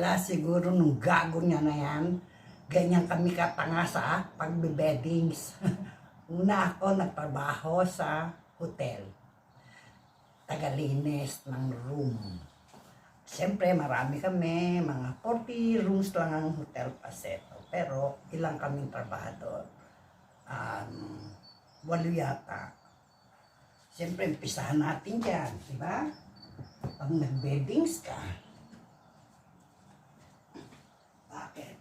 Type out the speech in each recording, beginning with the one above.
yung gago niya na yan, ganyan kami katanga sa pagbe-beddings. Una ako nagtrabaho sa hotel. Tagalinis ng room. Siyempre, marami kami, mga 40 rooms lang ang Hotel Paseto. Pero, ilang kaming trabahador? Um, walo yata. Siyempre, umpisahan natin dyan, di ba? Pag nag-beddings ka, bakit?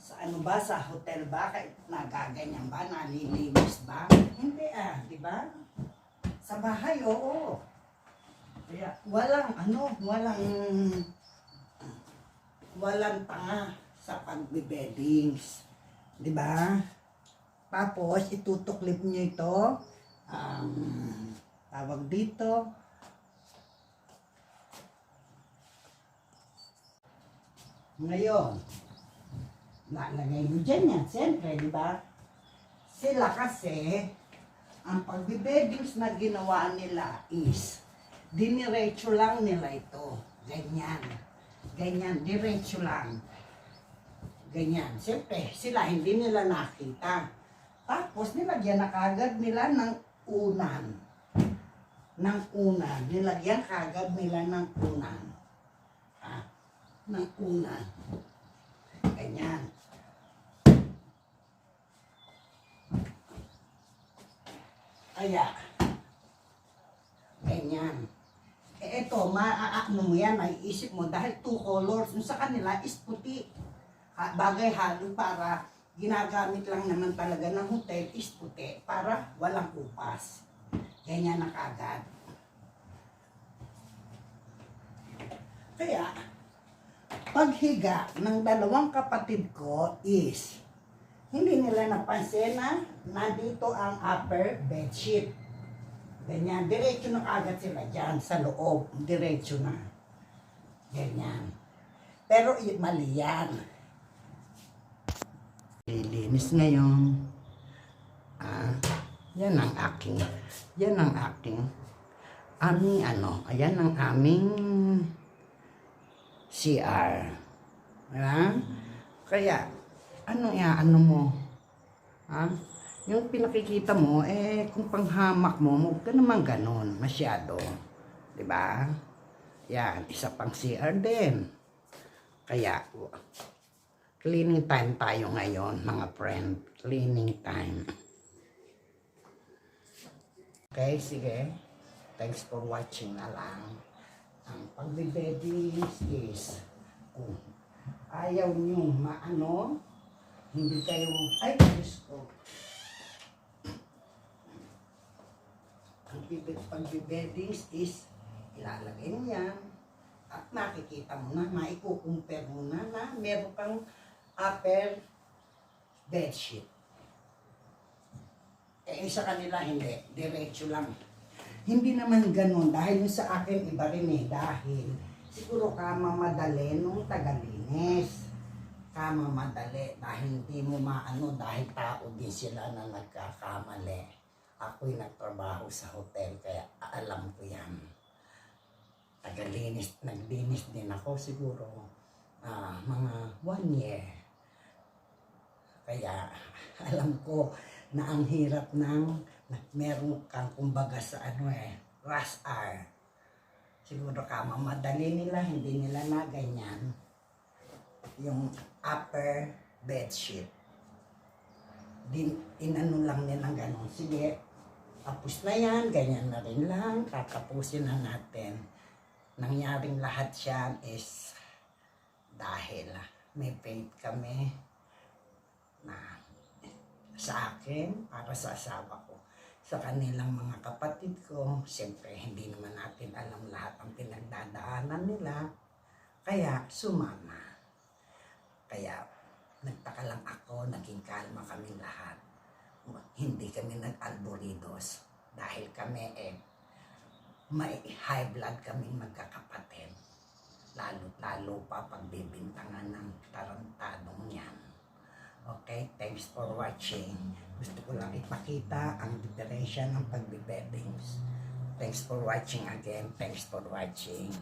Sa ano ba? Sa hotel ba? Kahit nagaganyan ba? Nalilinis ba? Hindi ah, di ba? Sa bahay, oo. Kaya walang ano, walang walang tanga sa pagbe-beddings. Di ba? Tapos, itutuklip nyo ito. Um, tawag dito. Ngayon, lalagay mo dyan yan. Siyempre, di ba? Sila kasi, ang pagbe-beddings na ginawa nila is, diniretso lang nila ito. Ganyan. Ganyan, diretso lang. Ganyan. Siyempre, sila hindi nila nakita. Tapos, nilagyan na kagad nila ng unan. Ng unan. Nilagyan kagad nila ng unan. Ah, ng unan. Ganyan. Kaya, ganyan. Eh, eto, maaano mo yan, may isip mo, dahil two colors, yung sa kanila is puti. Ha, bagay halo para ginagamit lang naman talaga ng hotel is puti para walang upas. Ganyan na kagad. Kaya, paghiga ng dalawang kapatid ko is hindi nila napansin na nandito ang upper bedsheet. Ganyan. Diretso na kagad sila dyan sa loob. Diretso na. Ganyan. Pero mali yan. Lilinis ngayon. Ah, yan ang aking, yan ang aking, aming ano, ayan ang aming CR. Ha? Kaya, ano ya, ano mo? Ha? Yung pinakikita mo, eh, kung panghamak mo, huwag ka naman ganon, masyado. 'Di ba? Yan, isa pang CR din. Kaya, cleaning time tayo ngayon, mga friend. Cleaning time. Okay, sige. Thanks for watching na lang. Ang pagbe-beddings is kung ayaw nyo maano, hindi kayo, ay, Diyos ko. Ang bibig pagbe-beddings is ilalagay mo yan at makikita mo na, maikukumpare mo na na meron kang upper bedsheet. Eh, sa kanila hindi, diretso lang. Hindi naman ganun, dahil yung sa akin iba rin eh, dahil siguro kama madali nung tagalinis. Kama madali, dahil hindi mo maano, dahil tao din sila na nagkakamali. Ako'y nagtrabaho sa hotel, kaya alam ko yan. Tagalinis, naglinis din ako siguro ah, mga one year. Kaya alam ko na ang hirap ng meron kang kumbaga sa ano eh, rush hour. Siguro ka mamadali nila, hindi nila na ganyan. Yung upper bedsheet. Din, inano lang nila ganun. Sige, tapos na yan, ganyan na rin lang, tatapusin na natin. Nangyaring lahat yan is dahil may faith kami na sa akin, para sa asawa ko, sa kanilang mga kapatid ko. Siyempre, hindi naman natin alam lahat ang pinagdadaanan nila. Kaya, sumama. Kaya, nagtaka lang ako, naging kalma kami lahat. Hindi kami nag-alboridos. Dahil kami eh, may high blood kaming magkakapatid. Lalo-lalo pa pagbibintangan ng tarantadong yan. Okay, thanks for watching. Gusto ko lang ipakita ang diferensya ng pagbe-beddings. Thanks for watching again. Thanks for watching.